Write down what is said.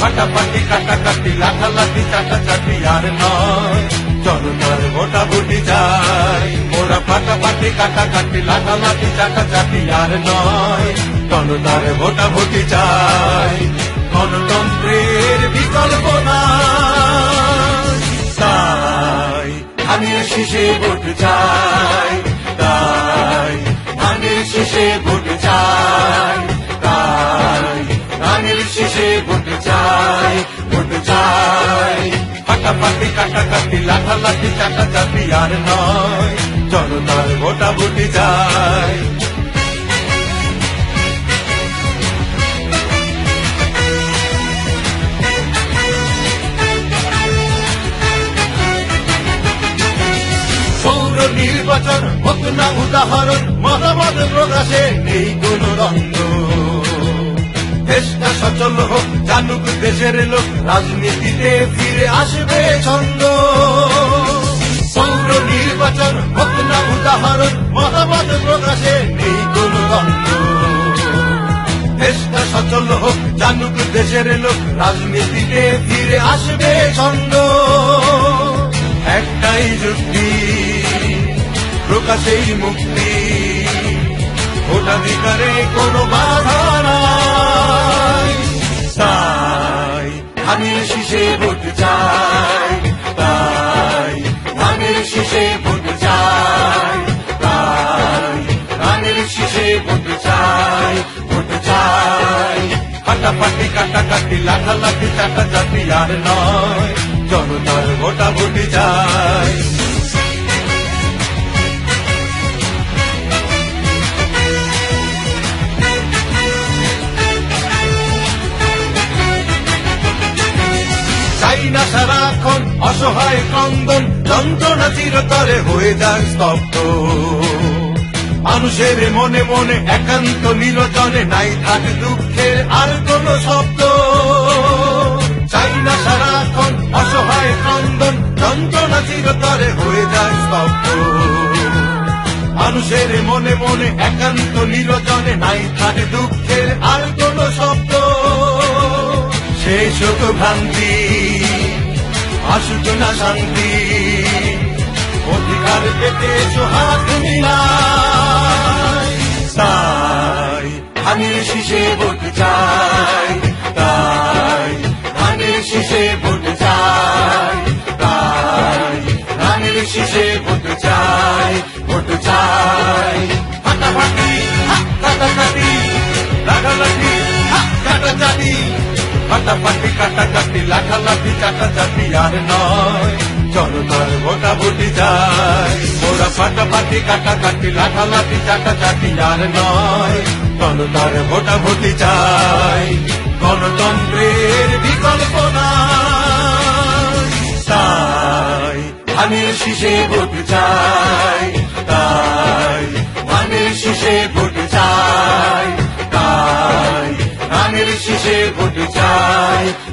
ফাটাফাটি, কাটাকাটি লাঠালাঠি চাটাচাটি, আর নয়। জনতার ভোটা বুটি যাই। মোরা ফাটাফাটি, কাটাকাটি লাঠালাঠি চাটাচাটি, আর নয়। জনতার ভোটা বুটি চাই গণতন্ত্রের চাই ভোট চাই ফাটাফাটি, কাটাকাটি, লাঠালাঠি, চাটাচাটি আর নয়, জনতার ভোটা ভুটি চাই সৌর নির্বাচন, হোক না উদাহরণ, মতামত প্রকাশে নেই কোন দ্বন্দ্ব দেশটা সচল হোক, জানুক দেশের লোক, রাজনীতিতে ফিরে আসবে ছন্দ। সৌর নির্বাচন হোক না উদাহরণ, মতামত প্রকাশে নেই কোন দেশটা সচল হোক, জানুক দেশের লোক, রাজনীতিতে ফিরে আসবে ছন্দ। একটাই যুক্তি, প্রকাশেই মুক্তি। ভোটাধিকারে কোনো বাধা নাই। ধানের শীষে ভোট চাই, তাই ধানের শীষে ভোট চাই, তাই ধানের শীষে ভোট চাই ভোট চাই। ফাটাফাটি কাটাকাটি, লাঠালাঠি চাটাচাটি আর নয়, জনতার ভোটা ভুটি চাই চাই। সারাক্ষণ অসহায় ক্রন্দন, যন্ত্রণা চিরতরে হয়ে যাক স্তব্ধ। মানুষের মনে মনে একান্ত নিরজনে নাই থাক দুঃখের আর কোন শব্দ। চাই না সারাক্ষণ অসহায় ক্রন্দন, যন্ত্রণা চিরতরে হয়ে যায় স্তব্ধ। মানুষের মনে মনে একান্ত নিরজনে নাই থাকে দুঃখের আর কোন শব্দ। শোক ভ্রান্তি আসুক না শান্তি। অধিকার পেতে সোহাগ মিলাই। তাই আমি শীষে ফাটাফাটি কাটাকাটি লাঠালাঠি চাটাচাটি আর নয়। জনতার ভোটা ভুটি যায় ওরা ফাটাফাটি কাটাকাটি লাঠালাঠি চাটাচাটি আর নয়। জনতার ভোটা ভুটি চাই গণতন্ত্রের বিকল্প নাই। ধানের শীষে ভোট চাই। bye.